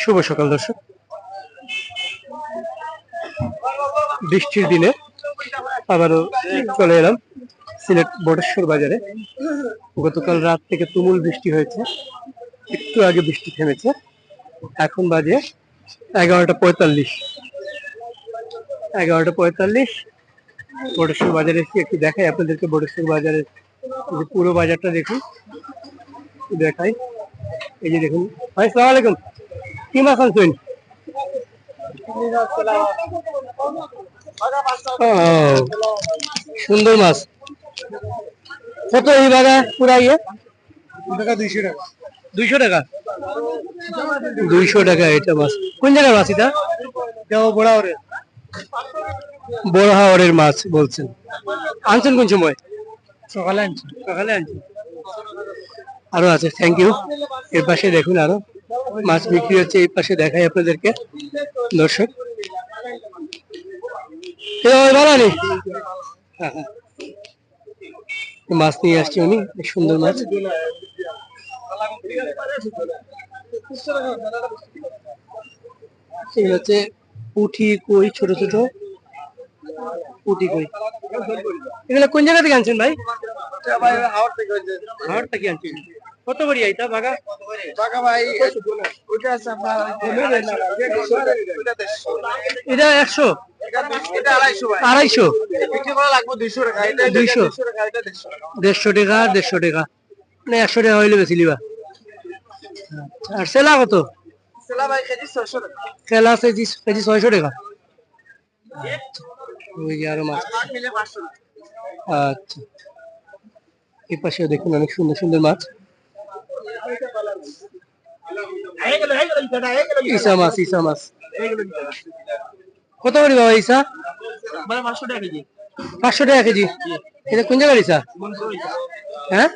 শুভ সকাল, দর্শক। বৃষ্টির দিনে আবারও চলে এলাম সিলেট বটেশ্বর বাজারে। গতকাল রাত থেকে তুমুল বৃষ্টি হয়েছে, একটু আগে বৃষ্টি থেমেছে। এখন বাজে এগারোটা পঁয়তাল্লিশ। এগারোটা পঁয়তাল্লিশ, বটেশ্বর বাজারে এসে একটু দেখাই আপনাদেরকে। বটেশ্বর বাজারের পুরো বাজারটা দেখুন, দেখাই। এই যে দেখুন। ভাই সালাম আলাইকুম। কি মাছ আনছেন? সুন্দর মাছ। কত এই বাগা পুরা ইয়ে? টাকা দুইশো টাকা। দুইশো টাকা? দুইশো টাকা এটা মাছ। কোন জায়গার মাছ এটা? মাছ বলছেন। আনছেন কোন সময়? সকালে আনছি। সকালে আনছেন। আরও আছে থ্যাংক ইউ এর পাশে দেখুন আরও মাছ বিক্রি হচ্ছে এই পাশে দেখাই আপনাদেরকে দর্শক। হ্যাঁ, হ্যাঁ। মাছ নিয়ে আসছি উনি সুন্দর মাছ। এগুলো হচ্ছে পুঁটি কই ছোট ছোট। পুঁটি কই। এগুলো কোন জায়গা থেকে আনছেন ভাই? হাওড় থেকে আনছেন। কত করি এইটা বাগা টাকা ভাই ওইটা আছে আপনার এটা একশো? এটা আড়াইশো দুইশো দেড়শো টাকা। দেড়শো টাকা মানে একশো টাকা হইলে বেশি লিবা। আচ্ছা, আর সেলা কত? কেজি ছয়শো টাকা। আরও মাছ। আচ্ছা। এই পাশেও দেখুন অনেক সুন্দর সুন্দর মাছ। ইসা মাছ ইসা মাছ কত করে বাবা ইসা পাঁচশো টাকা কেজি। পাঁচশো টাকা কেজি এটা কোন জায়গার ইসা হ্যাঁ?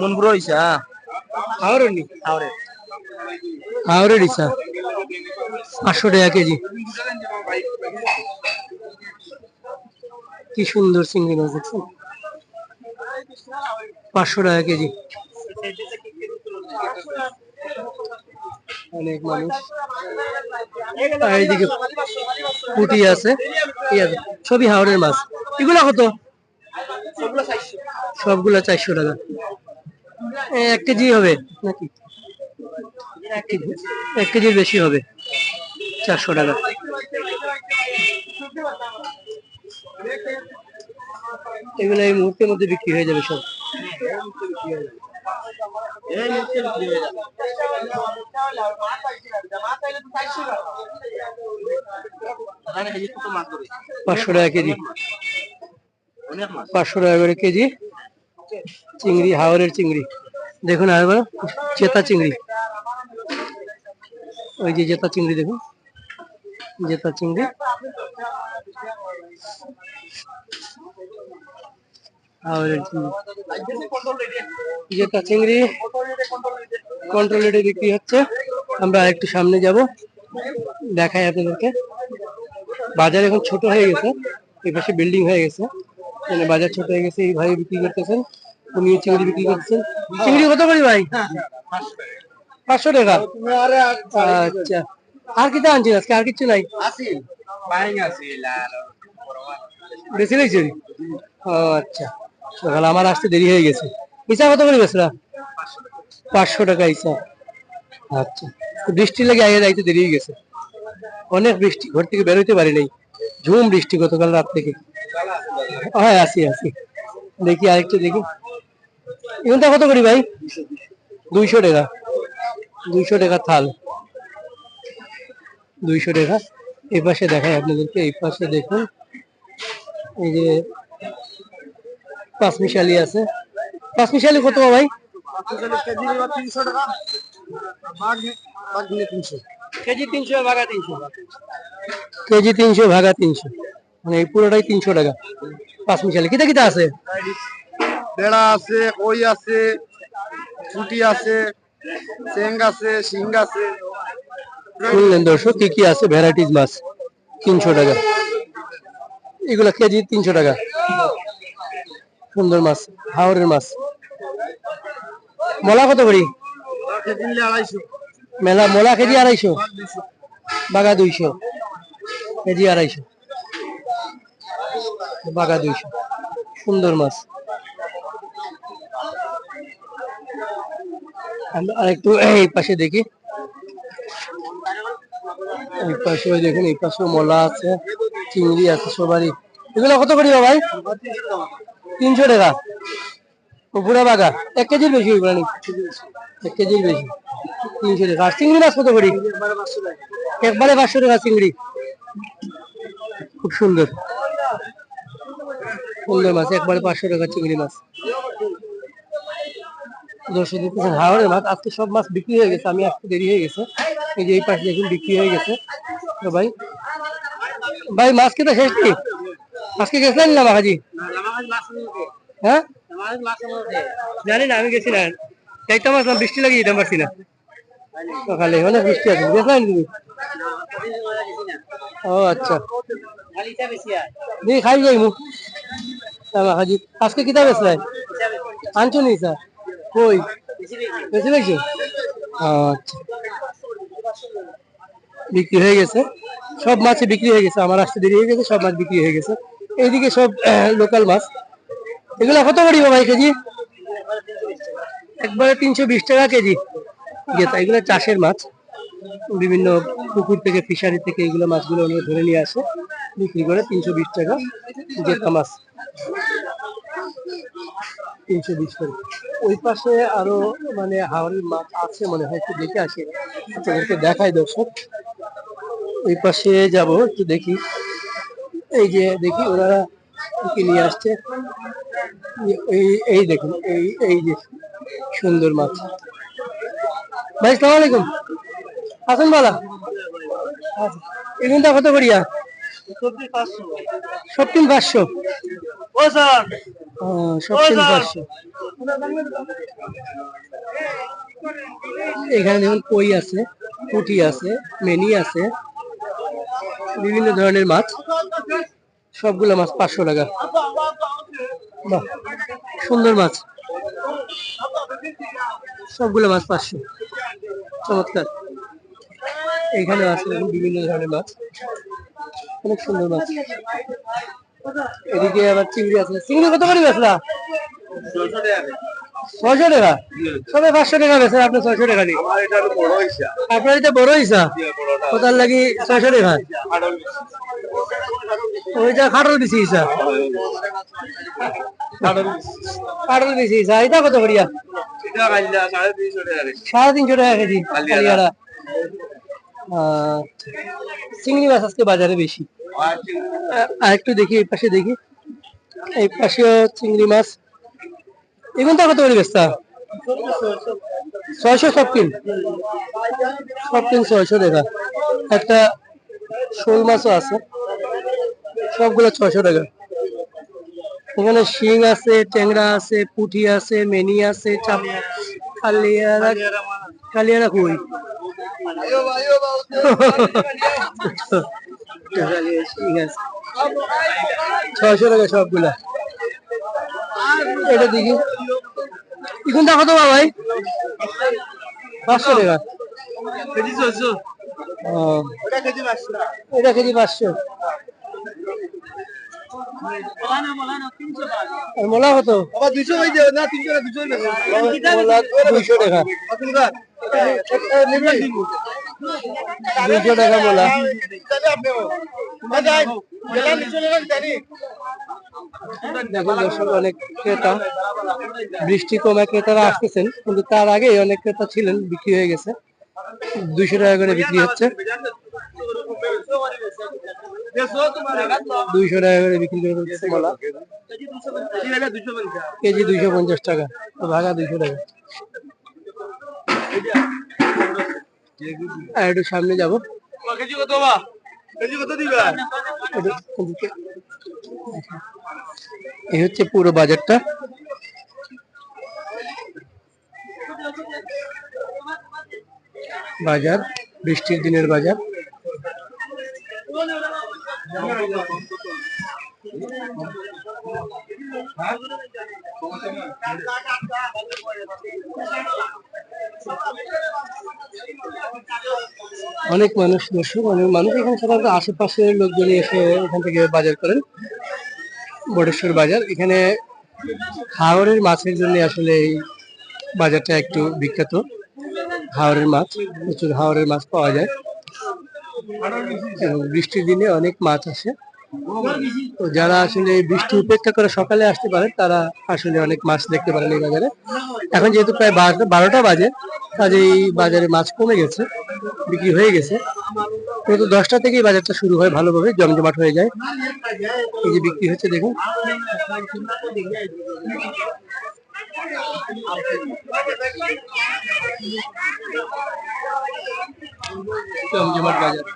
মনপুর হ্যাঁ হাওড়ের নি হাওড়ে হাওড়ের ইসা পাঁচশো টাকা কেজি। কি সুন্দর চিংড়ি মাছ দেখছেন? পাঁচশো টাকা কেজি। অনেক মানুষ। এইদিকে পুটি আছে। সবই হাওড়ের মাছ। এগুলা কত? সবগুলা চারশো টাকা। এক কেজি হবে নাকি? এক কেজির বেশি হবে। চারশো টাকা। এগুলো এই মুহূর্তের মধ্যে বিক্রি হয়ে যাবে সব। পাঁচশো টাকা কেজি। পাঁচশো টাকা করে কেজি চিংড়ি হাওড়ের চিংড়ি। দেখুন আরেকবার জেতা চিংড়ি। ওই যে জেতা চিংড়ি দেখুন। জেতা চিংড়ি। চিংড়ি জেতা চিংড়ি কন্ট্রোল রেটে বিক্রি হচ্ছে। আমরা আরেকটু সামনে যাব দেখাই আপনাদেরকে। বাজার এখন ছোট হয়ে গেছে এই পাশে বিল্ডিং হয়ে গেছে। মানে বাজার ছোট হয়ে গেছে এই ভাই বিক্রি করতেছেন। উনি চিংড়ি বিক্রি করতেছেন। চিংড়ি কত করে ভাই? পাঁচশো টাকা। আচ্ছা। আর কি আনছেন আজকে? আর কিছু নাই? বেশি লাগছে? ও আচ্ছা। সকাল, আমার আসতে দেরি হয়ে গেছে। ইসা কত করে বেসরা পাঁচশো টাকা ইসা। আচ্ছা বৃষ্টি লেগে আগে যাইতে দেরি হয়ে গেছে। অনেক বৃষ্টি, ঘর থেকে বেরোতে পারি নাই। ঝুম বৃষ্টি গতকাল রাত থেকে। হ্যাঁ আসি আসি। দেখি আরেকটু দেখি। এখানটা কত করি ভাই? দুইশো টাকা। দুইশো টাকা থাল। দুইশো টাকা। এই পাশে দেখাই আপনাদেরকে, এই পাশে দেখুন। এই যে পাঁচমিশালি আছে। পাঁচমিশালি কত ভাই? কেজি তিনশো টাকা বাঘ বাঘ নিলে তিনশো কেজি তিনশো ভাগা তিনশো। কেজি তিনশো ভাগা তিনশো। মানে এই পুরোটাই তিনশো টাকা। পাঁচমিশালি কিতা কিতা আছে? বেড়া আছে কই আছে ছুটি আছে চেং আছে শিং আছে। শুনলেন দর্শক কি কি আছে? ভ্যারাইটিস মাছ তিনশো টাকা। এগুলা কেজি তিনশো টাকা। সুন্দর মাছ হাওড়ের মাছ। মলা কত করি? মেলা, মোলা কেজি আড়াইশো। বাগা দুইশো। কেজি আড়াইশো। বাগা দুইশো। সুন্দর মাছ। আমরা আরেকটু এই পাশে দেখি। এই পাশে দেখুন, এই পাশে মলা আছে, চিংড়ি আছে সবারই। এগুলো কত করি ভাই? তিনশো টাকা। পুরা বাগা এক কেজির বেশি ওইগুলো এক কেজির বেশি। তিনশো টাকা। আর চিংড়ি মাছ কত করি? একবারে পাঁচশো টাকা চিংড়ি। খুব সুন্দর। সুন্দর মাছ, একবারে পাঁচশো টাকা চিংড়ি মাছ। দর্শক, দেখতেছেন, হাওড়ের মাছ, আজকে সব মাছ বিক্রি হয়ে গেছে। আমি আসতে দেরি হয়ে গেছে। এই যে এই পাশে দেখুন, বিক্রি হয়ে গেছে। তো ভাই ভাই, মাছ কি তো শেষ কি আজকে গেছিলেন না বাবাজি? হ্যাঁ? জানি না, আমি গেছি না। মাছ না বৃষ্টি লাগিয়ে যেতে পারছি না। সকালে অনেক বৃষ্টি আছে গেছিলেন তুমি। ও আচ্ছা। খাই যাই মু হাজি আজকে কিতাব আছে আনছো নি স্যার। কই? বেশি লাগছে আচ্ছা। বিক্রি হয়ে গেছে। সব মাছই বিক্রি হয়ে গেছে, আমার আসতে দেরি হয়ে গেছে, সব মাছ বিক্রি হয়ে গেছে। এইদিকে সব লোকাল মাছ এগুলো কত করি ভাই কেজি? একবারে তিনশো বিশ টাকা কেজি। গেতা এগুলো চাষের মাছ। বিভিন্ন পুকুর থেকে ফিশারি থেকে এগুলো মাছগুলো ওনারা ধরে নিয়ে আসে। বিক্রি করে তিনশো বিশ টাকা গেতা মাছ। তিনশো বিশ টাকা ওই পাশে আরও মানে হাওড়ির মাছ আছে মনে হয়, একটু দেখে আসি। আপনাদেরকে দেখাই দর্শক। ওই পাশে যাব, একটু দেখি। এই যে দেখি ওনারা কি নিয়ে আসছে? এই এই দেখুন এই এই যে সুন্দর মাছ। ভাই সালাম আলাইকুম। আসুন বালা। এখানটা কত করিয়া? সবটিন পাঁচশো। ও স্যার। ও, পাঁচশো। এখানে দেখুন কই আছে পুঁটি আছে মেনি আছে বিভিন্ন ধরনের মাছ। সবগুলো মাছ পাঁচশো টাকা। বাহ সুন্দর মাছ। সবগুলো মাছ পাঁচশো। চমৎকার। এখানে আছে বিভিন্ন ধরনের মাছ। অনেক সুন্দর মাছ। এদিকে আবার চিংড়ি আছে। চিংড়ি কত করে বেচলা? ছয়শো টাকা। সবাই পাঁচশো টাকা বেচে আপনি ছয়শো টাকা আপনার এটা বড় হিসা। কোথার লাগি ছয়শো টাকা? ওইটা খাটল বেশি হিসা খাটল বেশি হিসা এটা কত করিয়া? সাড়ে তিনশো টাকা কেজি। কালিয়ারা। চিংড়ি মাছ আজকে বাজারে বেশি। আর একটু দেখি এই পাশে দেখি। এই পাশেও চিংড়ি মাছ। এগুনটা কত করে বেচতা? ছয়শো সব কিন। সব কিন ছয়শো দেখা একটা শোল মাছও আছে। সবগুলো ছয়শো টাকা। এখানে শিং আছে ট্যাংরা আছে পুঁটি আছে মেনি আছে চাপ কালিয়ারা কালিয়ারা কই? ছয়শো টাকা সবগুলা। এটা দেখি। এখন দেখো তো ভাই পাঁচশো টাকা। এটা কেজি পাঁচশো। মোলা কত? আবার দুইশো যাবে না তিনশো না দুশো দুইশো টাকা। দুইশো টাকা মোলা। দেখুন দর্শক অনেক ক্রেতা। বৃষ্টি কমে ক্রেতারা আসতেছেন কিন্তু তার আগে অনেক ক্রেতা ছিলেন বিক্রি হয়ে গেছে। দুইশো টাকা করে বিক্রি হচ্ছে। দুইশো টাকা করে বিক্রি করে কেজি দুইশো পঞ্চাশ টাকা। তো ভাগা দুইশো টাকা। আর একটু সামনে যাব। কেজি কত বা। এই হচ্ছে পুরো বাজারটা। বাজার বৃষ্টির দিনের বাজার। অনেক মানুষ, দর্শক, অনেক মানুষ। এখানে সাধারণত আশেপাশের লোকজনই এসে এখান থেকে বাজার করেন। বটেশ্বর বাজার। এখানে হাওড়ের মাছের জন্য আসলে এই বাজারটা একটু বিখ্যাত। হাওড়ের মাছ, প্রচুর হাওড়ের মাছ পাওয়া যায়। এবং বৃষ্টির দিনে অনেক মাছ আসে। তো যারা আসলে বৃষ্টি উপেক্ষা করে সকালে আসতে পারে তারা আসলে অনেক মাছ দেখতে পারেন এই বাজারে। এখন যেহেতু প্রায় বারোটা বাজে, কাজে এই বাজারে মাছ কমে গেছে, বিক্রি হয়ে গেছে। কিন্তু দশটা থেকেই বাজারটা শুরু হয় ভালোভাবে, জমজমাট হয়ে যায়। এই যে বিক্রি হচ্ছে, দেখুন। জমজমাট বাজার